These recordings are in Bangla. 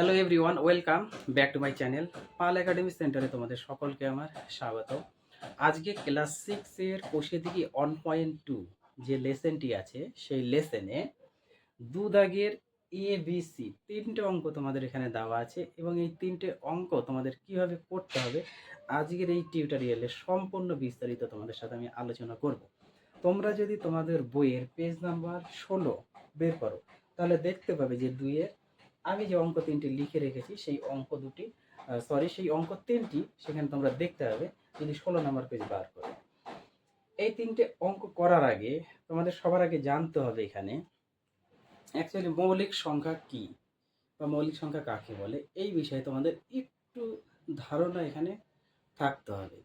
Hello everyone welcome back to my channel Pal academy সেন্টারে তোমাদের সকলকে আমার স্বাগত। আজকে ক্লাস সিক্সের কোষে দিকে ওয়ান পয়েন্ট টু যে লেসেনটি আছে, সেই লেসেনে দু দাগের এ বি সি তিনটে অঙ্ক তোমাদের এখানে দেওয়া আছে এবং এই তিনটে অঙ্ক তোমাদের কীভাবে করতে হবে আজকের এই টিউটোরিয়ালে সম্পূর্ণ বিস্তারিত তোমাদের সাথে আমি আলোচনা করব। তোমরা যদি তোমাদের বইয়ের পেজ নাম্বার ষোলো বের করো, তাহলে দেখতে পাবে যে দুইয়ের আমি যে অঙ্ক তিনটি লিখে রেখেছি, সেই অঙ্ক দুটি সরি সেই অঙ্ক তিনটি সেখানে তোমরা দেখতে হবে, যদি ষোলো নম্বর পেজ বার করো। এই তিনটে অঙ্ক করার আগে তোমাদের সবার আগে জানতে হবে এখানে অ্যাকচুয়ালি মৌলিক সংখ্যা কি বা মৌলিক সংখ্যা কাকে বলে, এই বিষয়ে তোমাদের একটু ধারণা এখানে থাকতে হবে।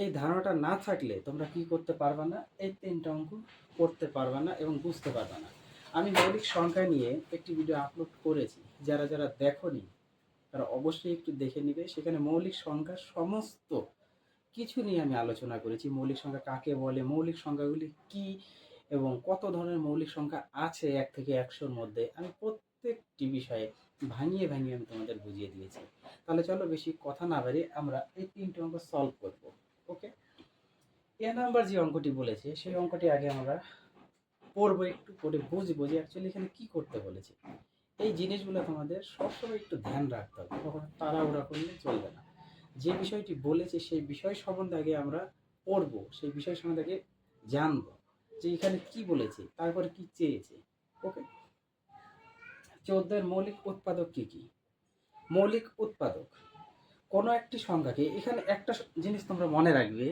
এই ধারণাটা না থাকলে তোমরা কি করতে পারবে না, এই তিনটা অঙ্ক করতে পারবে না এবং বুঝতে পারবে না। আমি মৌলিক সংখ্যা নিয়ে একটি ভিডিও আপলোড করেছি। যারা যারা দেখোনি, তারা অবশ্যই একটু দেখে নিবে। সেখানে মৌলিক সংখ্যা সমস্ত কিছু নিয়ে আমি আলোচনা করেছি। মৌলিক সংখ্যা কাকে বলে, মৌলিক সংখ্যাগুলি কি, এবং কত ধরনের মৌলিক সংখ্যা আছে এক থেকে একশোর মধ্যে, আমি প্রত্যেকটি বিষয়ে ভাঙিয়ে ভাঙিয়ে আমি তোমাদের বুঝিয়ে দিয়েছি। তাহলে চলো বেশি কথা না বাড়িয়ে আমরা এই তিনটে অঙ্ক সলভ করব। ওকে এ নাম্বার যে অঙ্কটি বলেছে, সেই অঙ্কটি আগে আমরা পড়ব একটু পড়ে বুঝব যে অ্যাকচুয়ালি এখানে কী করতে বলেছে। এই জিনিসগুলো তোমাদের সবসময় একটু ধ্যান রাখতে হবে, কখনো তাড়াহুড়া করলে চলবে না। যে বিষয়টি বলেছে সেই বিষয় সম্বন্ধে আগে আমরা পড়ব, সেই বিষয় সম্বন্ধে আগে জানব যে এখানে কি বলেছে, তারপরে কি চেয়েছে ওকে চোদ্দের মৌলিক উৎপাদক কি কি? মৌলিক উৎপাদক, কোনো একটি সংখ্যাকে, এখানে একটা জিনিস তোমরা মনে রাখবে,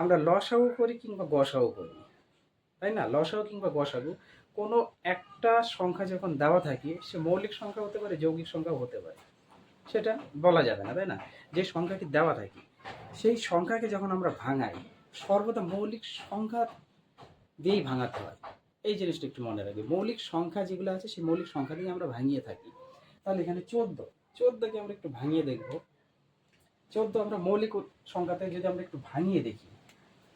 আমরা লসাও করি কিংবা গসাগু করি তাই না? লসাগু কিংবা গসাগু, কোনো একটা সংখ্যা যখন দেওয়া থাকে, সে মৌলিক সংখ্যা হতে পারে, যৌগিক সংখ্যাও হতে পারে। সেটা বলা যাবে না, তাই না? যে সংখ্যাটি দেওয়া থাকে, সেই সংখ্যাকে যখন আমরা ভাঙাই, সর্বদা মৌলিক সংখ্যা দিয়েই ভাঙাতে হয়। এই জিনিসটা একটু মনে রাখবে। মৌলিক সংখ্যা যেগুলো আছে, সেই মৌলিক সংখ্যা দিয়ে আমরা ভাঙিয়ে থাকি। তাহলে এখানে চোদ্দ, চোদ্দকে আমরা একটু ভাঙিয়ে দেখব। চোদ্দ আমরা মৌলিক সংখ্যাতে যদি আমরা একটু ভাঙিয়ে দেখি,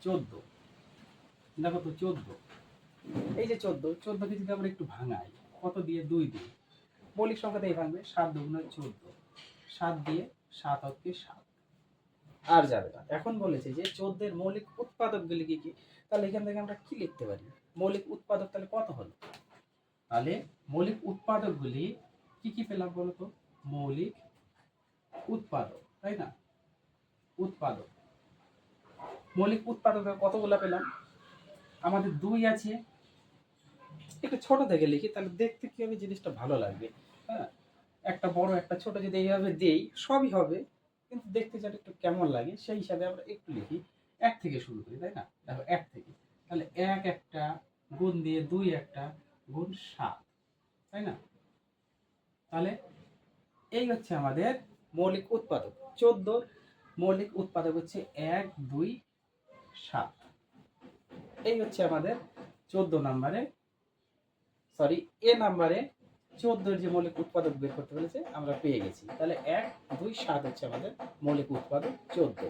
চোদ্দ, দেখো তো চোদ্দ। এই যে চোদ্দ, চোদ্দকে যদি আমরা একটু ভাঙাই, কত দিয়ে? দুই দিয়ে। মৌলিক সংখ্যাতেই ভাঙবে, সাত দুগুণ চোদ্দ। সাত দিয়ে সাত হচ্ছে সাত। আর যাবে না। এখন বলেছে যে চোদ্দের মৌলিক উৎপাদকগুলি কি কি? তাহলে এখান থেকে আমরা কি লিখতে পারি? মৌলিক উৎপাদক তাহলে কত হলো? তাহলে মৌলিক উৎপাদকগুলি কি কি পেলাম বলো তো? মৌলিক উৎপাদক, তাই না? উৎপাদক। মৌলিক উৎপাদক কতগুলো পেলাম? আমাদের দুই আছে। একটু ছোট থেকে লিখি, তাহলে দেখতে কি হবে, জিনিসটা ভালো লাগবে। হ্যাঁ একটা বড়, একটা ছোট যদি এইভাবে দেই, সবই হবে, কিন্তু দেখতে যেন একটু কেমন লাগে, সেই হিসাবে আমরা একটু লিখি। এক থেকে শুরু করি, তাই না? দেখো, এক থেকে। তাহলে এক একটা গুণ দিয়ে দুই একটা গুণ সাত, তাই না? তাহলে এই হচ্ছে আমাদের মৌলিক উৎপাদক। চোদ্দ মৌলিক উৎপাদক হচ্ছে এক, দুই, সাত। এই হচ্ছে আমাদের চোদ্দ নাম্বারে সরি এ নাম্বারে চোদ্দোর যে মৌলিক উৎপাদক বের করতে বলেছে আমরা পেয়ে গেছি। তাহলে এক, দুই, সাত হচ্ছে আমাদের মৌলিক উৎপাদক চোদ্দ।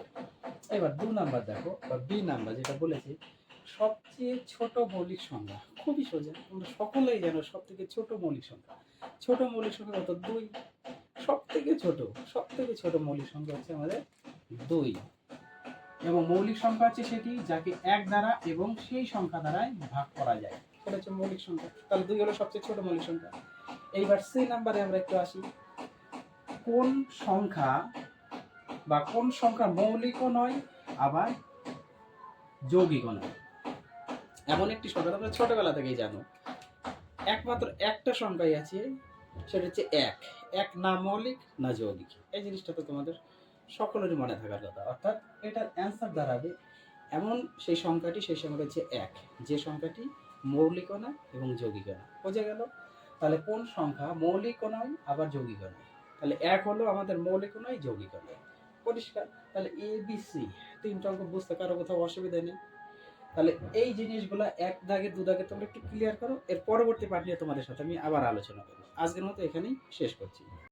এবার দু নাম্বার দেখো, বা বি নাম্বার যেটা বলেছি, সবচেয়ে ছোট মৌলিক সংখ্যা, খুবই সোজা তোমরা সকলেই জানো সব থেকে ছোট মৌলিক সংখ্যা। ছোট মৌলিক সংখ্যা কত? দুই। সব থেকে ছোট সব থেকে ছোট মৌলিক সংখ্যা হচ্ছে আমাদের দুই। এবং মৌলিক সংখ্যা হচ্ছে সেটি যাকে এক দ্বারা এবং সেই সংখ্যা দ্বারাই ভাগ করা যায়। সেটা হচ্ছে মৌলিক সংখ্যা। তাহলে দুই হলো সবচেয়ে ছোট মৌলিক সংখ্যা। এইবার সি নাম্বারে আমরা একটু আসি। কোন সংখ্যা বা কোন সংখ্যা মৌলিকও নয় আবার যৌগিকও নয়? এমন একটি সংখ্যা তোমরা ছোটবেলা থেকেই জানো। একমাত্র একটা সংখ্যাই আছে সেটা হচ্ছে এক। এক না মৌলিক না যৌগিক। এই জিনিসটা তো তোমাদের সকলেরই মনে থাকার কথা অর্থাৎ এটার অ্যান্সার দাঁড়াবে এমন সেই সংখ্যাটি, সেই সংখ্যাটা হচ্ছে এক। যে সংখ্যাটি মৌলিকও না এবং যৌগিকও না বোঝা গেল? তাহলে কোন সংখ্যা মৌলিকও নয় আবার যৌগিকও নয় তাহলে এক হলো আমাদের যৌগিকও নয় পরিষ্কার? তাহলে এ বি সি তিনটা অঙ্ক বুঝতে কারও কোথাও অসুবিধা নেই। তাহলে এই জিনিসগুলো এক দাগে, দু দাগে তোমরা একটু ক্লিয়ার করো। এর পরবর্তী পার্ট নিয়ে তোমাদের সাথে আমি আবার আলোচনা করব। আজকের মতো এখানেই শেষ করছি।